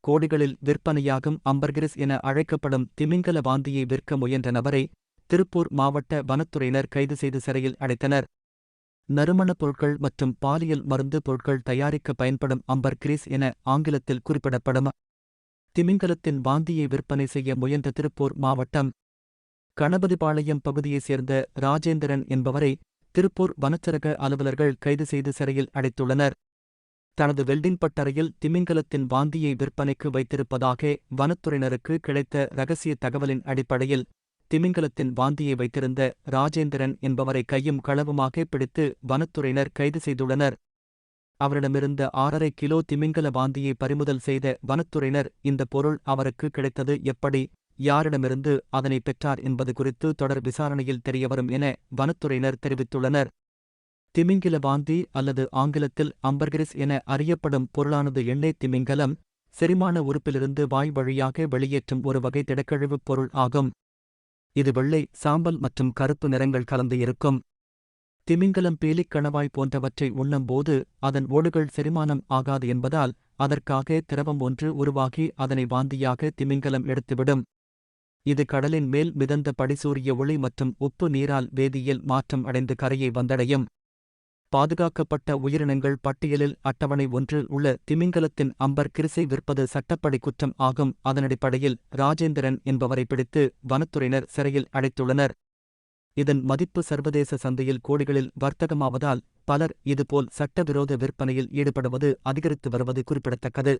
கோடிகளில் விற்பனையாகும் அம்பர்கிரிஸ் என அழைக்கப்படும் திமிங்கல வாந்தியை விற்க முயன்ற நபரை திருப்பூர் மாவட்ட வனத்துறையினர் கைது செய்து சிறையில் அடைத்தனர். நறுமணப் பொருட்கள் மற்றும் பாலியல் மருந்து பொருட்கள் தயாரிக்க பயன்படும் அம்பர்கிரிஸ் என ஆங்கிலத்தில் குறிப்பிடப்படும். திமிங்கலத்தின் வாந்தியை விற்பனை செய்ய முயன்ற திருப்பூர் மாவட்டம் கணபதிபாளையம் பகுதியைச் சேர்ந்த ராஜேந்திரன் என்பவரை திருப்பூர் வனச்சரக அலுவலர்கள் கைது செய்து சிறையில் அடைத்துள்ளனர். தனது வெல்டிங் பட்டறையில் திமிங்கலத்தின் வாந்தியை விற்பனைக்கு வைத்திருப்பதாக வனத்துறையினருக்கு கிடைத்த ரகசிய தகவலின் அடிப்படையில் திமிங்கலத்தின் வாந்தியை வைத்திருந்த ராஜேந்திரன் என்பவரை கையும் களவுமாக பிடித்து வனத்துறையினர் கைது செய்துள்ளனர். அவரிடமிருந்த ஆறரை கிலோ திமிங்கல வாந்தியை பறிமுதல் செய்த வனத்துறையினர் இந்த பொருள் அவருக்கு கிடைத்தது எப்படி? யாரிடமிருந்து அதனை பெற்றார் என்பது குறித்து தொடர் விசாரணையில் தெரியவரும் என வனத்துறையினர் தெரிவித்துள்ளனர். திமிங்கில வாந்தி அல்லது ஆங்கிலத்தில் அம்பர்கிரிஸ் என அறியப்படும் பொருளானது எண்ணெய் திமிங்கலம் செரிமான உறுப்பிலிருந்து வாய் வழியாக வெளியேற்றும் ஒரு வகை திடக்கழிவுப் பொருள் ஆகும். இது வெள்ளை சாம்பல் மற்றும் கருப்பு நிறங்கள் கலந்து இருக்கும். திமிங்கலம் பீலிக் கணவாய் போன்றவற்றை உண்ணும்போது அதன் ஓடுகள் செரிமானம் ஆகாது என்பதால் அதற்காக திரவம் ஒன்று உருவாகி அதனை வாந்தியாக திமிங்கலம் எடுத்துவிடும். இது கடலின் மேல் மிதந்த படிசூரிய ஒளி மற்றும் உப்பு நீரால் வேதியியல் மாற்றம் அடைந்து கரையை வந்தடையும். பாதுகாக்கப்பட்ட உயிரினங்கள் பட்டியலில் அட்டவணை ஒன்றில் உள்ள திமிங்கலத்தின் அம்பர் கிரிசை விற்பது சட்டப்படி குற்றம் ஆகும். அதனடிப்படையில் ராஜேந்திரன் என்பவரை பிடித்து வனத்துறையினர் சிறையில் அடைத்துள்ளனர். இதன் மதிப்பு சர்வதேச சந்தையில் கோடிகளில் வர்த்தகமாவதால் பலர் இதுபோல் சட்டவிரோத விற்பனையில் ஈடுபடுவது அதிகரித்து வருவது குறிப்பிடத்தக்கது.